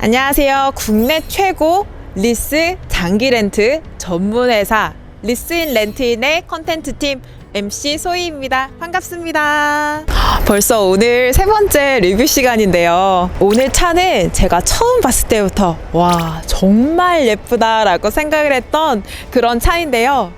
안녕하세요. 국내 최고 리스 장기 렌트 전문 회사 리스인 렌트인의 컨텐츠 팀 MC 소희입니다. 반갑습니다. 벌써 오늘 세 번째 리뷰 시간인데요. 오늘 차는 제가 처음 봤을 때부터 와, 정말 예쁘다라고 생각을 했던 그런 차인데요.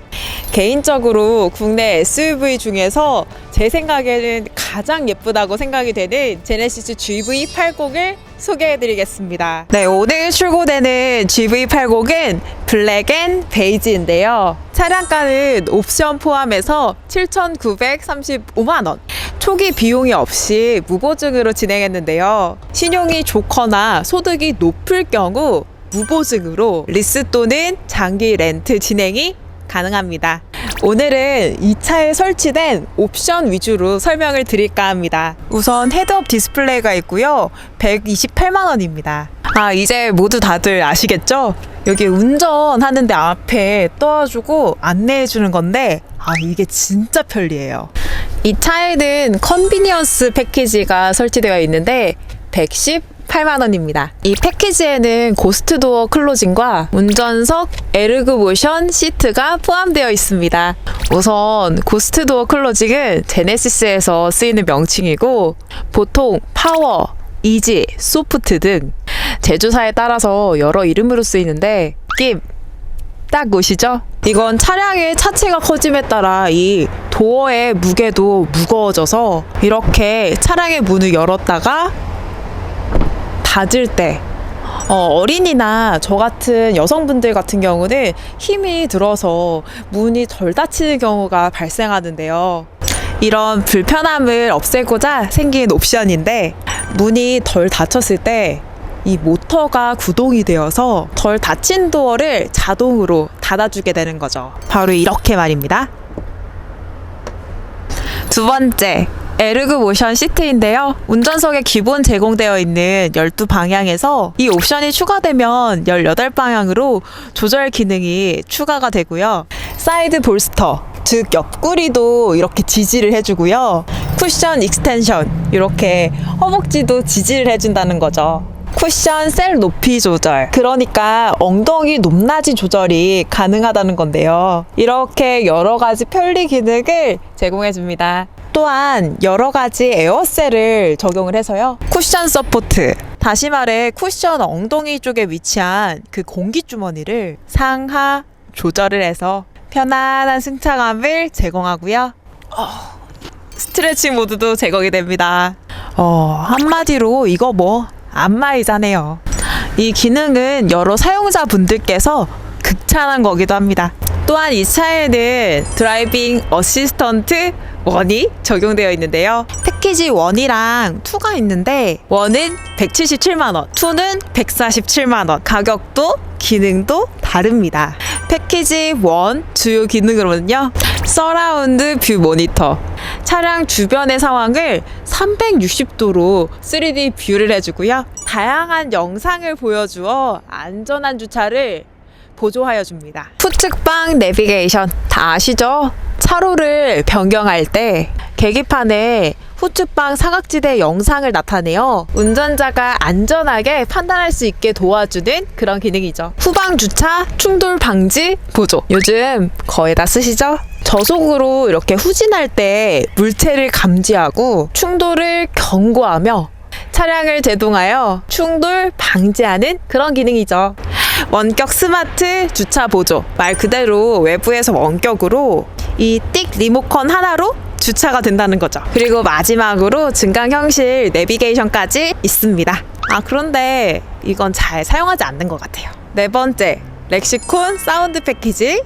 개인적으로 국내 SUV 중에서 제 생각에는 가장 예쁘다고 생각이 되는 제네시스 GV80을 소개해드리겠습니다. 네, 오늘 출고되는 GV80은 블랙 앤 베이지인데요. 차량가는 옵션 포함해서 7,935만원. 초기 비용이 없이 무보증으로 진행했는데요. 신용이 좋거나 소득이 높을 경우 무보증으로 리스 또는 장기 렌트 진행이 가능합니다. 오늘은 이 차에 설치된 옵션 위주로 설명을 드릴까 합니다. 우선 헤드업 디스플레이가 있고요. 128만 원입니다. 아, 이제 모두 다들 아시겠죠? 여기 운전하는데 앞에 떠주고 안내해 주는 건데 아, 이게 진짜 편리해요. 이 차에는 컨비니언스 패키지가 설치되어 있는데 118만 원입니다. 이 패키지에는 고스트 도어 클로징과 운전석 에르그 모션 시트가 포함되어 있습니다. 우선 고스트 도어 클로징은 제네시스에서 쓰이는 명칭이고 보통 파워, 이지, 소프트 등 제조사에 따라서 여러 이름으로 쓰이는데 낌, 딱 오시죠? 이건 차량의 차체가 커짐에 따라 이 도어의 무게도 무거워져서 이렇게 차량의 문을 열었다가 닫을 때 어, 린이나저 같은 여성분들 같은 경우는 힘이 들어서 문이 덜 닫히는 경우가 발생하는데요. 이런 불편함을 없애고자 생긴 옵션인데 문이 덜 닫혔을 때 이 모터가 구동이 되어서 덜 닫힌 도어를 자동으로 닫아주게 되는 거죠. 바로 이렇게 말입니다. 두 번째, 에르그 모션 시트인데요. 운전석에 기본 제공되어 있는 12방향에서 이 옵션이 추가되면 18방향으로 조절 기능이 추가가 되고요. 사이드 볼스터, 즉 옆구리도 이렇게 지지를 해주고요. 쿠션 익스텐션, 이렇게 허벅지도 지지를 해준다는 거죠. 쿠션 셀 높이 조절. 그러니까 엉덩이 높낮이 조절이 가능하다는 건데요. 이렇게 여러 가지 편리 기능을 제공해 줍니다. 또한 여러 가지 에어셀을 적용을 해서요. 쿠션 서포트. 다시 말해 쿠션 엉덩이 쪽에 위치한 그 공기 주머니를 상하 조절을 해서 편안한 승차감을 제공하고요. 어, 스트레칭 모드도 제공이 됩니다. 어, 한마디로 이거 뭐 안마의자네요. 이 기능은 여러 사용자분들께서 극찬한 거기도 합니다. 또한 이 차에는 드라이빙 어시스턴트 1이 적용되어 있는데요. 패키지 1이랑 2가 있는데 1은 177만원, 2는 147만 원. 가격도 기능도 다릅니다. 패키지 1 주요 기능으로는요. 서라운드 뷰 모니터. 차량 주변의 상황을 360도로 3D 뷰를 해주고요. 다양한 영상을 보여주어 안전한 주차를 보조하여 줍니다. 후측방 내비게이션 다 아시죠? 차로를 변경할 때 계기판에 후측방 사각지대 영상을 나타내어 운전자가 안전하게 판단할 수 있게 도와주는 그런 기능이죠. 후방 주차 충돌 방지 보조. 요즘 거의 다 쓰시죠? 저속으로 이렇게 후진할 때 물체를 감지하고 충돌을 경고하며 차량을 제동하여 충돌 방지하는 그런 기능이죠. 원격 스마트 주차 보조. 말 그대로 외부에서 원격으로 이 띡 리모컨 하나로 주차가 된다는 거죠. 그리고 마지막으로 증강 형실 내비게이션까지 있습니다. 아, 그런데 이건 잘 사용하지 않는 것 같아요. 네 번째, 렉시콘 사운드 패키지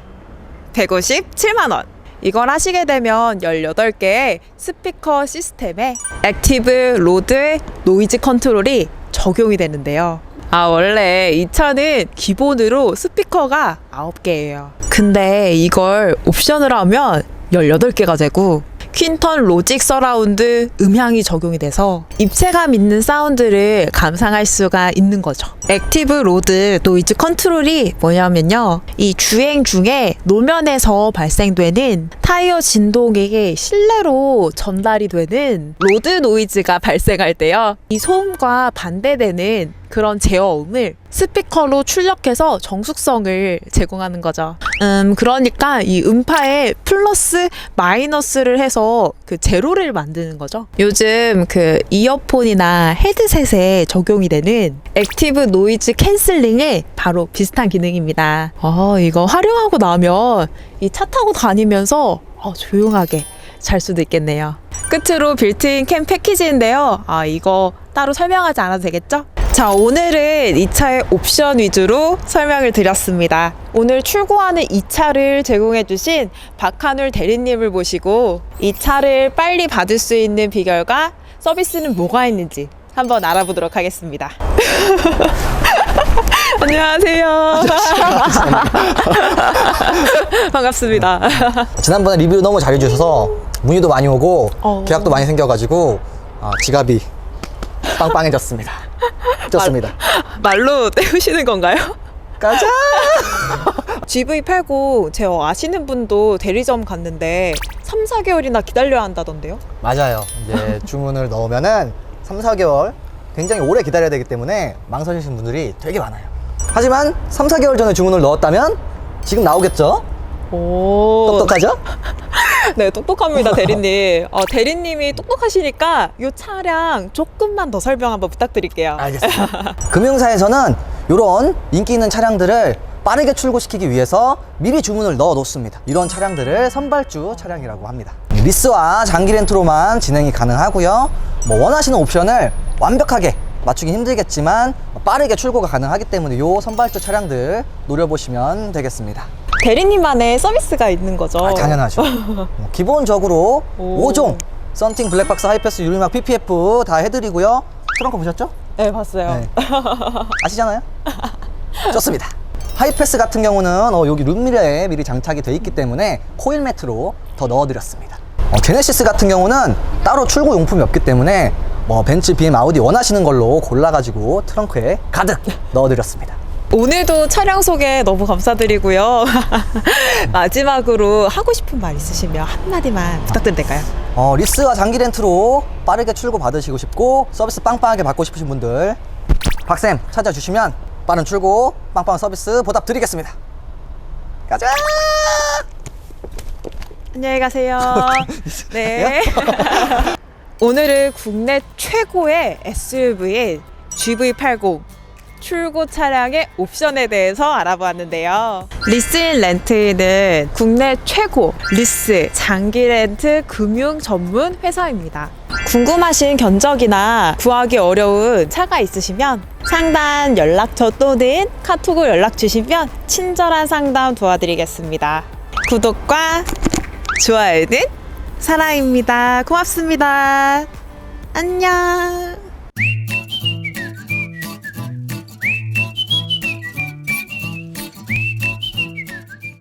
157만원. 이걸 하시게 되면 18개의 스피커 시스템에 액티브 로드 노이즈 컨트롤이 적용이 되는데요. 아, 원래 이 차는 기본으로 스피커가 9개예요. 근데 이걸 옵션으로 하면 18개가 되고 퀸턴 로직 서라운드 음향이 적용이 돼서 입체감 있는 사운드를 감상할 수가 있는 거죠. 액티브 로드 노이즈 컨트롤이 뭐냐면요. 이 주행 중에 노면에서 발생되는 타이어 진동이 실내로 전달이 되는 로드 노이즈가 발생할 때요. 이 소음과 반대되는 그런 제어음을 스피커로 출력해서 정숙성을 제공하는 거죠. 음, 그러니까 이 음파에 플러스 마이너스를 해서 그 제로를 만드는 거죠. 요즘 그 이어폰이나 헤드셋에 적용이 되는 액티브 노이즈 캔슬링에 바로 비슷한 기능입니다. 아, 이거 활용하고 나면 이 차 타고 다니면서 어, 조용하게 잘 수도 있겠네요. 끝으로 빌트인 캠 패키지인데요. 아, 이거 따로 설명하지 않아도 되겠죠? 자, 오늘은 이 차의 옵션 위주로 설명을 드렸습니다. 오늘 출고하는 이 차를 제공해주신 박한울 대리님을 모시고 이 차를 빨리 받을 수 있는 비결과 서비스는 뭐가 있는지 한번 알아보도록 하겠습니다. 안녕하세요. 반갑습니다. 지난번에 리뷰 너무 잘해주셔서 문의도 많이 오고 어. 계약도 많이 생겨가지고 아, 지갑이 빵빵해졌습니다. 좋습니다. 말로 때우시는 건가요? 가자. GV80 제가 아시는 분도 대리점 갔는데 3, 4개월이나 기다려야 한다던데요? 맞아요. 이제 주문을 넣으면은 3, 4개월 굉장히 오래 기다려야 되기 때문에 망설이시는 분들이 되게 많아요. 하지만 3, 4개월 전에 주문을 넣었다면 지금 나오겠죠? 오. 똑똑하죠? 네, 똑똑합니다, 대리님. 어, 대리님이 똑똑하시니까 이 차량 조금만 더 설명 한번 부탁드릴게요. 알겠습니다. 금융사에서는 이런 인기 있는 차량들을 빠르게 출고시키기 위해서 미리 주문을 넣어 놓습니다. 이런 차량들을 선발주 차량이라고 합니다. 리스와 장기 렌트로만 진행이 가능하고요. 뭐 원하시는 옵션을 완벽하게 맞추기 힘들겠지만 빠르게 출고가 가능하기 때문에 이 선발주 차량들 노려보시면 되겠습니다. 대리님만의 서비스가 있는 거죠? 아, 당연하죠. 뭐 기본적으로 오. 5종 썬팅 블랙박스 하이패스 유리막 PPF 다 해드리고요. 트렁크 보셨죠? 네, 봤어요. 네. 아시잖아요? 좋습니다. 하이패스 같은 경우는 어, 여기 룸미러에 미리 장착이 돼 있기 때문에 코일 매트로 더 넣어드렸습니다. 어, 제네시스 같은 경우는 따로 출고 용품이 없기 때문에 뭐 벤츠, BM, 아우디 원하시는 걸로 골라가지고 트렁크에 가득 넣어드렸습니다. 오늘도 차량 소개 너무 감사드리고요. 마지막으로 하고 싶은 말 있으시면 한마디만 부탁드려도 될까요? 어, 리스와 장기 렌트로 빠르게 출고 받으시고 싶고 서비스 빵빵하게 받고 싶으신 분들 박쌤 찾아주시면 빠른 출고 빵빵 서비스 보답 드리겠습니다. 가자! 안녕히 가세요. 네. 오늘은 국내 최고의 SUV인 GV80 출고 차량의 옵션에 대해서 알아보았는데요. 리스 인 렌트는 국내 최고 리스 장기 렌트 금융 전문 회사입니다. 궁금하신 견적이나 구하기 어려운 차가 있으시면 상단 연락처 또는 카톡을 연락 주시면 친절한 상담 도와드리겠습니다. 구독과 좋아요는 사랑입니다. 고맙습니다. 안녕.